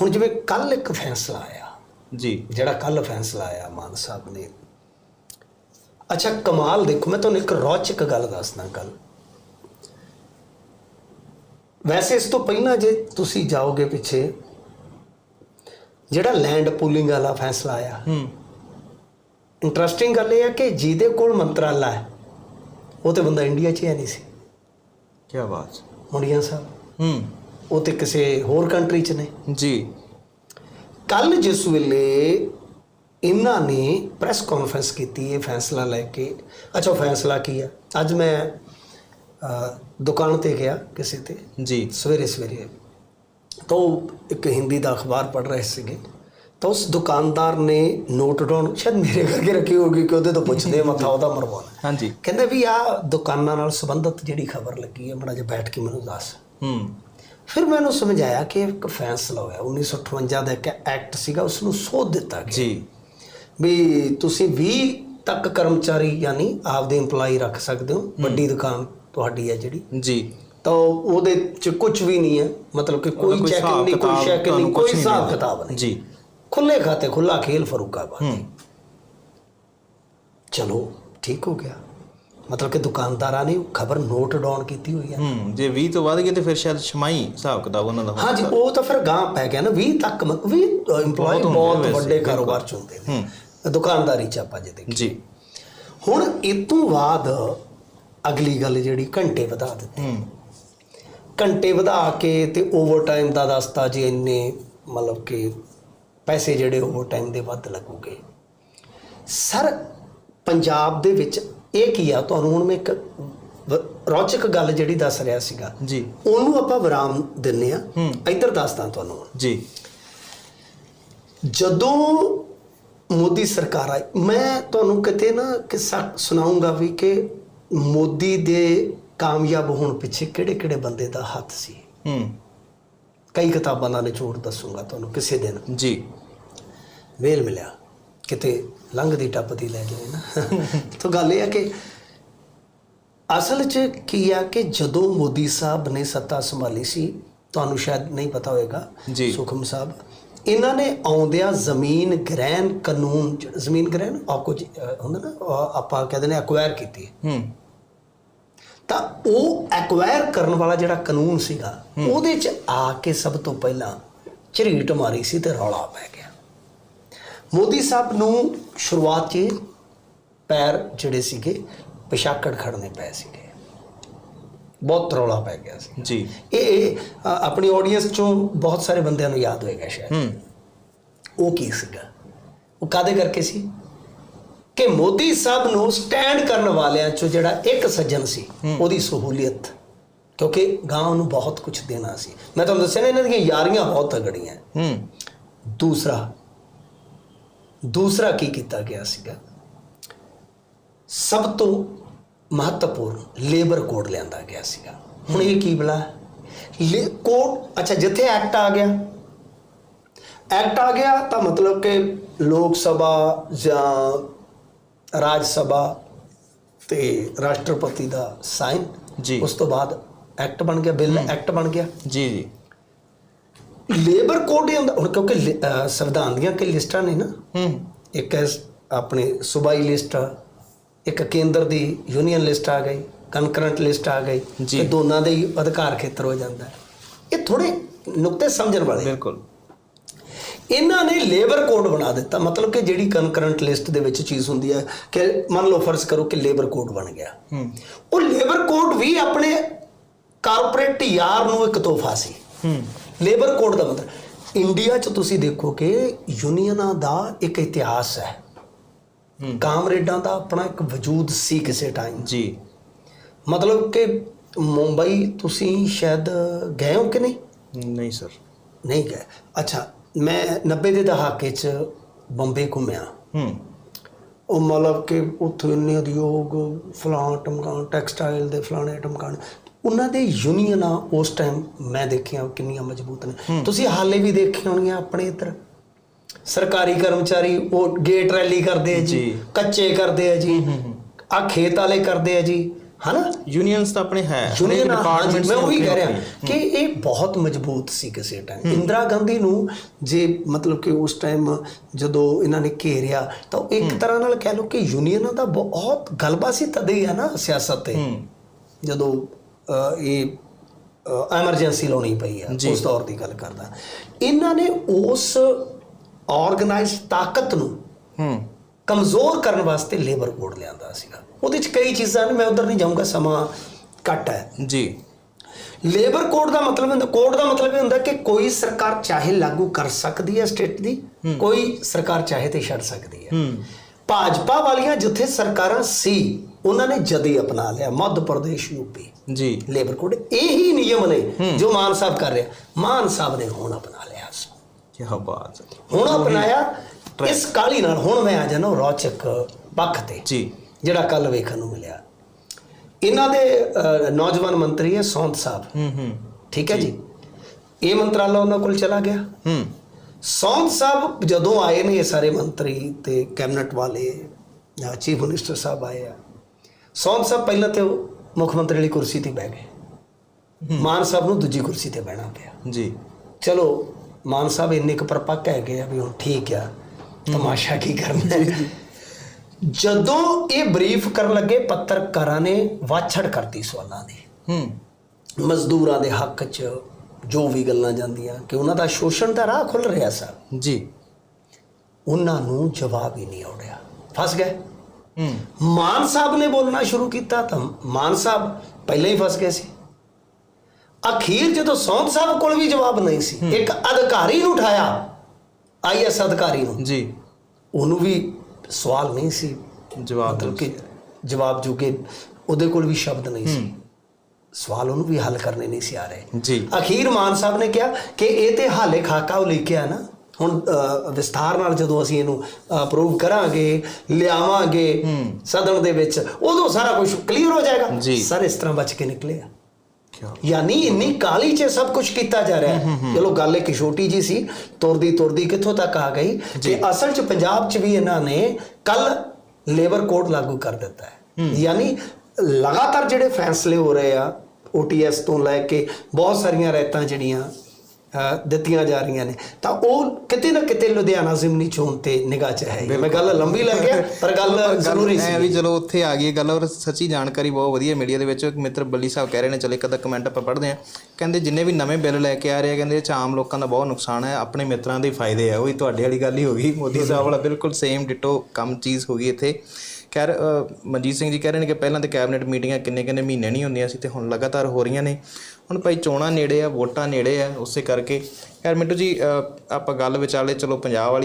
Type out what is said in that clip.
ਹੁਣ ਜਿਵੇਂ ਕੱਲ ਇੱਕ ਫੈਸਲਾ ਆਇਆ ਜੀ। ਜਿਹੜਾ ਕੱਲ ਫੈਸਲਾ ਆਇਆ ਮਾਨ ਸਾਹਿਬ ਨੇ। ਅੱਛਾ ਕਮਾਲ ਦੇਖੋ ਮੈਂ ਤੁਹਾਨੂੰ ਇੱਕ ਰੌਚਕ ਗੱਲ ਦੱਸਦਾ ਕੱਲ। ਵੈਸੇ ਇਸ ਤੋਂ ਪਹਿਲਾਂ ਜੇ ਤੁਸੀਂ ਜਾਓਗੇ ਪਿੱਛੇ ਜਿਹੜਾ ਲੈਂਡ ਪੂਲਿੰਗ ਵਾਲਾ ਫੈਸਲਾ ਆਇਆ ਹੂੰ। ਇੰਟਰਸਟਿੰਗ ਗੱਲ ਇਹ ਹੈ ਕਿ ਜਿਹਦੇ ਕੋਲ ਮੰਤਰਾਲਾ ਹੈ ਉਹ ਤੇ ਬੰਦਾ ਇੰਡੀਆ 'ਚ ਹੀ ਨਹੀਂ ਸੀ। ਕੀ ਬਾਤ। ਮੁੰਡੀਆਂ ਸਾਹਿਬ। ਹੂੰ। ਉਹ ਤੇ ਕਿਸੇ ਹੋਰ ਕੰਟਰੀ 'ਚ ਨੇ। ਜੀ। ਕੱਲ ਜਿਸ ਵੇਲੇ ਇਹਨਾਂ ਨੇ ਪ੍ਰੈਸ ਕਾਨਫਰੰਸ ਕੀਤੀ ਇਹ ਫੈਸਲਾ ਲੈ ਕੇ। ਅੱਛਾ ਫੈਸਲਾ ਕੀ ਹੈ ਅੱਜ ਮੈਂ ਦੁਕਾਨ ਤੇ ਗਿਆ ਕਿਸੇ ਤੇ। ਜੀ। ਸਵੇਰੇ ਸਵੇਰੇ। ਤਾਂ ਇੱਕ ਹਿੰਦੀ ਦਾ ਅਖਬਾਰ ਪੜ੍ਹ ਰਹੇ ਸੀਗੇ। ਤਾਂ ਉਸ ਦੁਕਾਨਦਾਰ ਨੇ ਨੋਟ ਡਾਊਨ ਸ਼ਾਇਦ ਮੇਰੇ ਕਰਕੇ ਰੱਖੀ ਹੋਗੀ ਕਿ ਉਹਦੇ ਤੋਂ ਪੁੱਛਦੇ ਆ, ਮੱਥਾ ਉਹਦਾ ਮਰਵਾਉਣਾ। ਹਾਂਜੀ। ਕਹਿੰਦੇ ਵੀ ਆ ਦੁਕਾਨਾਂ ਨਾਲ ਸੰਬੰਧਿਤ ਜਿਹੜੀ ਖਬਰ ਲੱਗੀ ਹੈ ਬੜਾ ਜਿਹਾ ਬੈਠ ਕੇ ਮੈਨੂੰ ਦੱਸ। ਹੂੰ। ਫਿਰ ਮੈਨੂੰ ਸਮਝਾਇਆ ਕਿ ਇੱਕ ਫੈਸਲਾ ਹੋਇਆ। 1958 ਦਾ ਇੱਕ ਐਕਟ ਸੀਗਾ ਉਸ ਨੂੰ ਸੋਧ ਦਿੱਤਾ ਗਿਆ। ਜੀ। ਵੀ ਤੁਸੀਂ 20 ਤੱਕ ਕਰਮਚਾਰੀ ਯਾਨੀ ਆਪਦੇ EMPLOYE ਰੱਖ ਸਕਦੇ ਹੋ ਵੱਡੀ ਦੁਕਾਨ ਤੁਹਾਡੀ ਹੈ ਜਿਹੜੀ। ਜੀ। ਤਾਂ ਉਹਦੇ ਚ ਕੁਝ ਵੀ ਨਹੀਂ ਹੈ ਮਤਲਬ ਕਿ ਕੋਈ ਕੋਈ ਚੈਕਿੰਗ ਹਿਸਾਬ ਨਹੀਂ ਕੋਈ ਕਿਤਾਬ ਚੈਕਿੰਗ ਨਹੀਂ ਕੋਈ ਨਹੀਂ ਹਿਸਾਬ। ਕਿਤਾਬ ਨਹੀਂ। ਜੀ। ਖੁੱਲੇ ਖਾਤੇ ਖੁੱਲਾ ਖੇਲ ਫਰੂਕਾਬਾਦ ਚਲੋ ਠੀਕ ਹੋ ਗਿਆ। ਮਤਲਬ ਕਿ ਦੁਕਾਨਦਾਰਾਂ ਨੇ ਖਬਰ ਨੋਟ ਡਾਊਨ ਕੀਤੀ ਹੋਈ ਹੈ। ਹੂੰ ਜੇ 20 ਤੋਂ ਵੱਧ ਗਏ ਤੇ ਫਿਰ ਸ਼ਾਇਦ ਛਮਾਈ ਹਿਸਾਬ ਕਿਤਾਬ ਉਹਨਾਂ ਦਾ। ਹਾਂਜੀ ਉਹ ਤਾਂ ਫਿਰ ਗਾਂ ਪੈ ਗਿਆ ਨਾ 20 ਤੱਕ ਮ- 20 EMPLOYE ਬਹੁਤ ਵੱਡੇ ਕਾਰੋਬਾਰ ਚ ਹੁੰਦੇ ਨੇ। ਦੁਕਾਨਦਾਰੀ ਚ ਆਪਾਂ ਜੇ ਦੇਖੀਏ। ਜੀ। ਹੁਣ ਇਹ ਤੋਂ ਬਾਅਦ ਅਗਲੀ ਗੱਲ ਜਿਹੜੀ ਘੰਟੇ ਵਧਾ ਦਿੱਤੇ। ਹੂੰ। ਘੰਟੇ ਵਧਾ ਕੇ ਤੇ ਓਵਰ ਟਾਈਮ ਦਾ ਦੱਸਤਾ ਜੀ ਇੰਨੇ ਮਤਲਬ ਕਿ ਪੈਸੇ ਜਿਹੜੇ ਓਵਰ ਟਾਈਮ ਦੇ ਵੱਧ ਲੱਗੂਗੇ। ਸਰ ਪੰਜਾਬ ਦੇ ਵਿੱਚ ਇਹ ਕੀ ਆ? ਤੁਹਾਨੂੰ ਹੁਣ ਮੈਂ ਇੱਕ ਰੌਚਕ ਗੱਲ ਜਿਹੜੀ ਦੱਸ ਰਿਹਾ ਸੀਗਾ। ਜੀ। ਉਹਨੂੰ ਆਪਾਂ ਵਿਰਾਮ ਦਿੰਨੇ ਆ। ਇੱਧਰ ਦੱਸਦਾ ਤੁਹਾਨੂੰ। ਜੀ। ਜਦੋਂ ਮੋਦੀ ਸਰਕਾਰ ਆਈ ਮੈਂ ਤੁਹਾਨੂੰ ਕਿਤੇ ਨਾ ਕਿੱਸਾ ਸੁਣਾਉਂਗਾ ਵੀ ਕਿ ਮੋਦੀ ਦੇ ਕਾਮਯਾਬ ਹੋਣ ਪਿੱਛੇ ਕਿਹੜੇ ਕਿਹੜੇ ਬੰਦੇ ਦਾ ਹੱਥ ਸੀ? ਹੂੰ। ਕਈ ਕਿਤਾਬਾਂ ਦਾ ਨਿਚੋੜ ਦੱਸੂਗਾ ਤੁਹਾਨੂੰ ਕਿਸੇ ਦਿਨ। ਜੀ। ਵੇਲ ਮਿਲਿਆ। ਕਿਤੇ ਲੰਘਦੀ ਟੱਪਦੀ ਲੈ ਜਾਵੇ ਨਾ। ਤਾਂ ਗੱਲ ਇਹ ਹੈ ਕਿ ਅਸਲ 'ਚ ਕੀ ਆ ਕਿ ਜਦੋਂ ਮੋਦੀ ਸਾਹਿਬ ਨੇ ਸੱਤਾ ਸੰਭਾਲੀ ਸੀ ਤੁਹਾਨੂੰ ਸ਼ਾਇਦ ਨਹੀਂ ਪਤਾ ਹੋਵੇਗਾ। ਸੁਖਮ ਸਾਹਿਬ ਇਹਨਾਂ ਨੇ ਆਉਂਦਿਆਂ ਜ਼ਮੀਨ ਗ੍ਰਹਿਣ ਕਾਨੂੰਨ ਜ਼ਮੀਨ ਗ੍ਰਹਿਣ ਆ ਕੁਝ ਹੁੰਦਾ ਨਾ ਆਪਾਂ ਕਹਿੰਦੇ ਨੇ ਐਕਵਾਇਰ ਕੀਤੀ ਹੂੰ। ਤਾਂ ਉਹ ਐਕਵਾਇਰ ਕਰਨ ਵਾਲਾ ਜਿਹੜਾ ਕਾਨੂੰਨ ਸੀਗਾ ਉਹਦੇ 'ਚ ਆ ਕੇ ਸਭ ਤੋਂ ਪਹਿਲਾਂ ਝਰੀਟ ਮਾਰੀ ਸੀ ਤੇ ਰੌਲਾ ਪੈ ਗਿਆ। ਮੋਦੀ ਸਾਹਿਬ ਨੂੰ ਸ਼ੁਰੂਆਤ 'ਚ ਪੈਰ ਜਿਹੜੇ ਸੀਗੇ ਪਿਸ਼ਾਕੜ ਖੜਨੇ ਪਏ ਸੀਗੇ। ਬਹੁਤ ਰੌਲਾ ਪੈ ਗਿਆ ਸੀ। ਜੀ। ਇਹ ਆਪਣੀ ਆਡੀਅנס ਚੋਂ ਬਹੁਤ ਸਾਰੇ ਬੰਦਿਆਂ ਨੂੰ ਯਾਦ ਹੋਏਗਾ ਸ਼ਾਇਦ। ਉਹ ਕੀ ਸੀਗਾ? ਉਹ ਕਾਦੇ ਕਰਕੇ ਸੀ? ਕਿ ਮੋਦੀ ਸਾਹਿਬ ਨੂੰ ਸਟੈਂਡ ਕਰਨ ਵਾਲਿਆਂ ਚੋਂ ਜਿਹੜਾ ਇੱਕ ਸੱਜਣ ਸੀ ਉਹਦੀ ਸਹੂਲੀਅਤ। ਕਿਉਂਕਿ ਗਾਂਵ ਨੂੰ ਬਹੁਤ ਕੁਝ ਦੇਣਾ ਸੀ। ਮੈਂ ਤੁਹਾਨੂੰ ਦੱਸਿਆ ਨਾ ਇਹਨਾਂ ਦੀਆਂ ਯਾਰੀਆਂ ਬਹੁਤ ਤਗੜੀਆਂ। ਹੂੰ। ਦੂਸਰਾ ਦੂਸਰਾ ਕੀ ਕੀਤਾ ਗਿਆ ਸੀਗਾ? ਸਭ ਤੋਂ ਮਹੱਤਵਪੂਰਨ ਲੇਬਰ ਕੋਡ ਲਿਆਂਦਾ ਗਿਆ ਸੀਗਾ। ਹੁਣ ਇਹ ਕੀ ਬਲਾ? ਲੇ ਕੋਡ ਅੱਛਾ ਜਿੱਥੇ ਐਕਟ ਆ ਗਿਆ। ਐਕਟ ਆ ਗਿਆ ਤਾਂ ਮਤਲਬ ਕਿ ਲੋਕ ਸਭਾ ਜਾਂ ਰਾਜ ਸਭਾ ਤੇ ਰਾਸ਼ਟਰਪਤੀ ਦਾ ਸਾਈਨ ਜੀ। ਉਸ ਤੋਂ ਬਾਅਦ ਐਕਟ ਬਣ ਗਿਆ ਬਿੱਲ ਐਕਟ ਬਣ ਗਿਆ। ਜੀ ਜੀ। ਲੇਬਰ ਕੋਡ ਹੀ ਹੁੰਦਾ। ਹੁਣ ਕਿਉਂਕਿ ਸੰਵਿਧਾਨ ਦੀਆਂ ਕਈ ਲਿਸਟਾਂ ਨੇ ਨਾ। ਹੂੰ। ਇੱਕ ਹੈ ਆਪਣੇ ਸੂਬਾਈ ਲਿਸਟ ਇੱਕ ਕੇਂਦਰ ਦੀ ਯੂਨੀਅਨ ਲਿਸਟ ਆ ਗਈ ਕਨਕਰੈਂਟ ਲਿਸਟ ਆ ਗਈ। ਤੇ ਦੋਨਾਂ ਦੇ ਹੀ ਅਧਿਕਾਰ ਖੇਤਰ ਹੋ ਜਾਂਦਾ। ਇਹ ਥੋੜੇ ਨੁਕਤੇ ਸਮਝਣ ਵਾਲੇ। ਬਿਲਕੁਲ। ਇਹਨਾਂ ਨੇ ਲੇਬਰ ਕੋਡ ਬਣਾ ਦਿੱਤਾ। ਮਤਲਬ ਕਿ ਜਿਹੜੀ ਕਨਕਰੈਂਟ ਲਿਸਟ ਦੇ ਵਿੱਚ ਚੀਜ਼ ਹੁੰਦੀ ਹੈ ਕਿ ਮੰਨ ਲਓ ਫਰਜ਼ ਕਰੋ ਕਿ ਲੇਬਰ ਕੋਡ ਬਣ ਗਿਆ। ਹੂੰ। ਉਹ ਲੇਬਰ ਕੋਡ ਵੀ ਆਪਣੇ ਕਾਰਪੋਰੇਟ ਯਾਰ ਨੂੰ ਇੱਕ ਤੋਹਫਾ ਸੀ। ਹੂੰ। ਲੇਬਰ ਕੋਡ ਦਾ ਮਤਲਬ ਇੰਡੀਆ 'ਚ ਤੁਸੀਂ ਦੇਖੋ ਕਿ ਯੂਨੀਅਨਾਂ ਦਾ ਇੱਕ ਇਤਿਹਾਸ ਹੈ। ਹੂੰ। ਕਾਮਰੇਡਾਂ ਦਾ ਆਪਣਾ ਇੱਕ ਵਜੂਦ ਸੀ ਕਿਸੇ ਟਾਈਮ ਜੀ। ਮਤਲਬ ਕਿ ਮੁੰਬਈ ਤੁਸੀਂ ਸ਼ਾਇਦ ਗਏ ਹੋ ਕਿ ਨਹੀਂ? ਨਹੀਂ ਸਰ। ਨਹੀਂ ਗਏ। ਅੱਛਾ ਮੈਂ 90 ਦੇ ਦਹਾਕੇ 'ਚ ਬੰਬੇ ਘੁੰਮਿਆ। ਹੂੰ। ਉਹ ਮਤਲਬ ਕਿ ਉੱਥੇ ਇੰਨੇ ਉਦਯੋਗ ਫਲਾਂ ਟਮਕਾਣ ਟੈਕਸਟਾਈਲ ਦੇ ਫਲਾਣੇ ਟਮਕਾਣ। ਉਹਨਾਂ ਦੇ ਯੂਨੀਅਨਾਂ ਉਸ ਟਾਈਮ ਮੈਂ ਦੇਖੀਆਂ ਕਿੰਨੀਆਂ ਮਜ਼ਬੂਤ ਨੇ। ਤੁਸੀਂ ਹਾਲੇ ਵੀ ਦੇਖੇ ਹੋਣਗੀਆਂ ਆਪਣੇ ਇੱਧਰ। ਸਰਕਾਰੀ ਕਰਮਚਾਰੀ ਉਹ ਗੇਟ ਰੈਲੀ ਕਰਦੇ ਆ ਜੀ। ਕੱਚੇ ਕਰਦੇ ਆ ਜੀ ਆ ਖੇਤ ਵਾਲੇ ਕਰਦੇ ਆ ਜੀ ਹਨਾ? ਯੂਨੀਅਨਸ ਤਾਂ ਆਪਣੇ ਹੈ ਯੂਨੀਅਨ departments ਮੈਂ ਉਹੀ ਕਹਿ ਰਿਹਾ ਕਿ ਇਹ ਬਹੁਤ ਮਜ਼ਬੂਤ ਸੀ ਕਿਸੇ ਟਾਈਮ ਇੰਦਰਾ ਗਾਂਧੀ ਨੂੰ ਜੇ ਮਤਲਬ ਕਿ ਉਸ ਟਾਈਮ ਜਦੋਂ ਇਹਨਾਂ ਨੇ ਘੇਰਿਆ ਤਾਂ ਇੱਕ ਤਰ੍ਹਾਂ ਨਾਲ ਕਹਿ ਲਓ ਕਿ ਯੂਨੀਅਨਾਂ ਦਾ ਬਹੁਤ ਗਲਬਾ ਸੀ ਤਦੇ ਹੀ ਹੈ ਨਾ ਸਿਆਸਤ ਤੇ। ਜਦੋਂ ਇਹ ਐਮਰਜੈਂਸੀ ਲਾਉਣੀ ਪਈ ਆ। ਉਸ ਦੌਰ ਦੀ ਗੱਲ ਕਰਦਾ। ਇਹਨਾਂ ਨੇ ਉਸ ਆਰਗੇਨਾਈਜ਼ਡ ਤਾਕਤ ਨੂੰ ਹੂੰ। ਕਮਜ਼ੋਰ ਕਰਨ ਵਾਸਤੇ ਲੇਬਰ ਕੋਡ ਲਿਆਂਦਾ ਸੀਗਾ। ਉਹਦੇ ਚ ਕਈ ਚੀਜ਼ਾਂ ਨੇ ਮੈਂ ਉਧਰ ਨਹੀਂ ਜਾਊਂਗਾ ਸਮਾਂ ਘੱਟ ਹੈ। ਜੀ। ਲੇਬਰ ਕੋਡ ਦਾ ਮਤਲਬ ਹੁੰਦਾ ਕੋਡ ਦਾ ਮਤਲਬ ਇਹ ਹੁੰਦਾ ਕਿ ਕੋਈ ਸਰਕਾਰ ਚਾਹੇ ਲਾਗੂ ਕਰ ਸਕਦੀ ਹੈ ਸਟੇਟ ਦੀ ਕੋਈ ਸਰਕਾਰ ਚਾਹੇ ਤੇ ਛੱਡ ਸਕਦੀ ਹੈ। ਹੂੰ। ਭਾਜਪਾ ਵਾਲੀਆਂ ਜਿੱਥੇ ਸਰਕਾਰਾਂ ਸੀ ਉਹਨਾਂ ਨੇ ਜਦੀ ਅਪਣਾ ਲਿਆ ਮੱਧ ਪ੍ਰਦੇਸ਼ ਯੂਪੀ ਜੀ। ਲੇਬਰ ਕੋਡ ਇਹੀ ਨਿਯਮ ਨੇ ਜੋ ਮਾਨ ਸਾਹਿਬ ਕਰ ਰਿਹਾ। ਮਾਨ ਸਾਹਿਬ ਨੇ ਹੁਣ ਅਪਣਾ ਲਿਆ। ਕੀ ਬਾਤ ਹੁਣ ਅਪਣਾਇਆ। ਇਸ ਕਾਲੀ ਨਾਲ ਹੁਣ ਮੈਂ ਆ ਜਾਣਾ ਰੌਚਕ ਪੱਖ ਤੇ ਜੀ। ਜਿਹੜਾ ਕੱਲ ਵੇਖਣ ਨੂੰ ਮਿਲਿਆ। ਇਹਨਾਂ ਦੇ ਨੌਜਵਾਨ ਮੰਤਰੀ ਹੈ ਸੌਂਦ ਸਾਹਿਬ। ਹੂੰ ਹੂੰ। ਠੀਕ ਹੈ ਜੀ। ਇਹ ਮੰਤਰਾਲਾ ਉਹਨਾਂ ਕੋਲ ਚਲਾ ਗਿਆ। ਹੂੰ। ਸੌਂਦ ਸਾਹਿਬ ਜਦੋਂ ਆਏ ਨੇ ਇਹ ਸਾਰੇ ਮੰਤਰੀ ਤੇ ਕੈਬਨਿਟ ਵਾਲੇ ਚੀਫ ਮਿਨਿਸਟਰ ਸਾਹਿਬ ਆਏ ਆ ਸੌਂਦ ਸਾਹਿਬ ਪਹਿਲਾਂ ਤੇ ਉਹ ਮੁੱਖ ਮੰਤਰੀ ਵਾਲੀ ਕੁਰਸੀ ਤੇ ਬਹਿ ਗਏ। ਮਾਨ ਸਾਹਿਬ ਨੂੰ ਦੂਜੀ ਕੁਰਸੀ ਤੇ ਬਹਿਣਾ ਪਿਆ। ਜੀ। ਚਲੋ ਮਾਨ ਸਾਹਿਬ ਇੰਨੇ ਕੁ ਪਰਪੱਕ ਹੈਗੇ ਆ ਵੀ ਹੁਣ ਠੀਕ ਆ ਤਮਾਸ਼ਾ ਕੀ ਕਰਨਾ ਹੈ ਜਦੋਂ ਇਹ ਬਰੀਫ ਕਰਨ ਲੱਗੇ ਪੱਤਰਕਾਰਾਂ ਨੇ ਵਾਛੜ ਕਰਤੀ ਸਵਾਲਾਂ ਦੀ। ਹੂੰ। ਮਜ਼ਦੂਰਾਂ ਦੇ ਹੱਕ 'ਚ ਜੋ ਵੀ ਗੱਲਾਂ ਜਾਂਦੀਆਂ ਕਿ ਉਹਨਾਂ ਦਾ ਸ਼ੋਸ਼ਣ ਦਾ ਰਾਹ ਖੁੱਲ ਰਿਹਾ ਸਰ ਜੀ। ਉਹਨਾਂ ਨੂੰ ਜਵਾਬ ਹੀ ਨਹੀਂ ਆਉੜਿਆ ਫਸ ਗਏ। ਮਾਨ ਸਾਹਿਬ ਨੇ ਬੋਲਣਾ ਸ਼ੁਰੂ ਕੀਤਾ ਤਾਂ ਮਾਨ ਸਾਹਿਬ ਪਹਿਲਾਂ ਹੀ ਫਸ ਗਏ ਸੀ। ਅਖੀਰ ਜਦੋਂ ਸੌਂਦ ਸਾਹਿਬ ਕੋਲ ਵੀ ਜਵਾਬ ਨਹੀਂ ਸੀ ਇੱਕ ਅਧਿਕਾਰੀ ਨੂੰ ਉਠਾਇਆ ਆਈਐਸ ਅਧਿਕਾਰੀ ਨੂੰ। ਜੀ। ਉਹਨੂੰ ਵੀ ਸਵਾਲ ਨਹੀਂ ਸੀ ਜਵਾਬ ਕਿ ਜਵਾਬ ਜੋ ਕਿ ਉਹਦੇ ਕੋਲ ਵੀ ਸ਼ਬਦ ਨਹੀਂ ਸੀ। ਸਵਾਲ ਉਹਨੂੰ ਵੀ ਹੱਲ ਕਰਨੇ ਨਹੀਂ ਸੀ ਆ ਰਹੇ। ਜੀ। ਅਖੀਰ ਮਾਨ ਸਾਹਿਬ ਨੇ ਕਿਹਾ ਕਿ ਇਹ ਤੇ ਹਾਲੇ ਖਾਕਾ ਉਹ ਲਿਖਿਆ ਨਾ ਹੁਣ ਵਿਸਥਾਰ ਨਾਲ ਜਦੋਂ ਅਸੀਂ ਇਹਨੂੰ ਅਪਰੂਵ ਕਰਾਂਗੇ ਲਿਆਵਾਂਗੇ ਸਦਨ ਦੇ ਵਿੱਚ ਉਦੋਂ ਸਾਰਾ ਕੁਝ ਕਲੀਅਰ ਹੋ ਜਾਏਗਾ। ਸਰ ਇਸ ਤਰ੍ਹਾਂ ਬਚ ਕੇ ਨਿਕਲੇ ਆ। ਯਾਨੀ ਇੰਨੀ ਕਾਲੀ 'ਚ ਸਭ ਕੁਝ ਕੀਤਾ ਜਾ ਰਿਹਾ ਹੈ। ਚਲੋ ਗੱਲ ਇੱਕ ਛੋਟੀ ਜੀ ਸੀ ਤੁਰਦੀ ਤੁਰਦੀ ਕਿੱਥੋਂ ਤੱਕ ਆ ਗਈ ਕਿ ਅਸਲ 'ਚ ਪੰਜਾਬ 'ਚ ਵੀ ਇਹਨਾਂ ਨੇ ਕੱਲ ਲੇਬਰ ਕੋਡ ਲਾਗੂ ਕਰ ਦਿੱਤਾ ਹੈ। ਯਾਨੀ ਲਗਾਤਾਰ ਜਿਹੜੇ ਫੈਸਲੇ ਹੋ ਰਹੇ ਆ OTS ਤੋਂ ਲੈ ਕੇ ਬਹੁਤ ਸਾਰੀਆਂ ਰੈਤਾਂ ਜਿਹੜੀਆਂ ਦਿੱਤੀਆਂ ਜਾ ਰਹੀਆਂ ਨੇ। ਤਾਂ ਉਹ ਕਿਤੇ ਨਾ ਕਿਤੇ ਲੁਧਿਆਣਾ ਜ਼ਿਮਨੀ ਚੋਣ ਤੇ ਨਿਗਾਹ 'ਚ ਹੈ। ਮੈਂ ਗੱਲ ਲੰਬੀ ਲੈ ਗਿਆ ਪਰ ਗੱਲ ਜ਼ਰੂਰੀ ਐ ਵੀ ਸੀ। ਚਲੋ ਉੱਥੇ ਆ ਗਈ ਗੱਲ ਔਰ ਸੱਚੀ ਜਾਣਕਾਰੀ ਬਹੁਤ ਵਧੀਆ ਮੀਡੀਆ ਦੇ ਵਿੱਚ ਇੱਕ ਮਿੱਤਰ ਬੱਲੀ ਸਾਹਿਬ ਕਹਿ ਰਹੇ ਨੇ ਚਲੇ ਇੱਕ ਅੱਧਾ ਕਮੈਂਟ ਆਪਾਂ ਪੜ੍ਹਦੇ ਆ ਕਹਿੰਦੇ ਜਿੰਨੇ ਵੀ ਨਵੇਂ ਬਿੱਲ ਲੈ ਕੇ ਆ ਰਹੇ ਆ ਕਹਿੰਦੇ ਇਹ 'ਚ ਆਮ ਲੋਕਾਂ ਦਾ ਬਹੁਤ ਨੁਕਸਾਨ ਹੈ ਆਪਣੇ ਮਿੱਤਰਾਂ ਦੇ ਫਾਇਦੇ ਆ। ਉਹੀ ਤੁਹਾਡੇ ਵਾਲੀ ਗੱਲ ਹੀ ਹੋ ਗਈ। ਮੋਦੀ ਸਾਹਿਬ ਵਾਲਾ ਬਿਲਕੁਲ ਸੇਮ ਡਿਟੋ ਕੰਮ ਚੀਜ਼ ਹੋ ਗਈ ਇੱਥੇ। ਖੈਰ ਅ, ਮਨਜੀਤ ਸਿੰਘ ਜੀ ਕਹਿ ਰਹੇ ਨੇ ਕਿ ਪਹਿਲਾਂ ਤੇ ਕੈਬਨਿਟ ਮੀਟਿੰਗਾਂ ਕਿੰਨੇ ਕਿੰਨੇ ਮਹੀਨੇ ਨਹੀਂ ਹੁੰਦੀਆਂ ਸੀ ਤੇ ਹੁਣ ਲਗਾਤਾਰ ਹੋ ਰਹੀਆਂ ਨੇ। ਹੁਣ ਭਾਈ ਚੋਣਾਂ ਨੇੜੇ ਆ ਵੋਟਾਂ ਨੇੜੇ ਆ ਉਸੇ ਕਰਕੇ। ਖੈਰ ਮਿੰਟੂ ਜੀ ਆਪਾਂ ਗੱਲ ਵਿਚਾਲੇ ਚਲੋ ਪੰਜਾਬ ਵਾਲੀ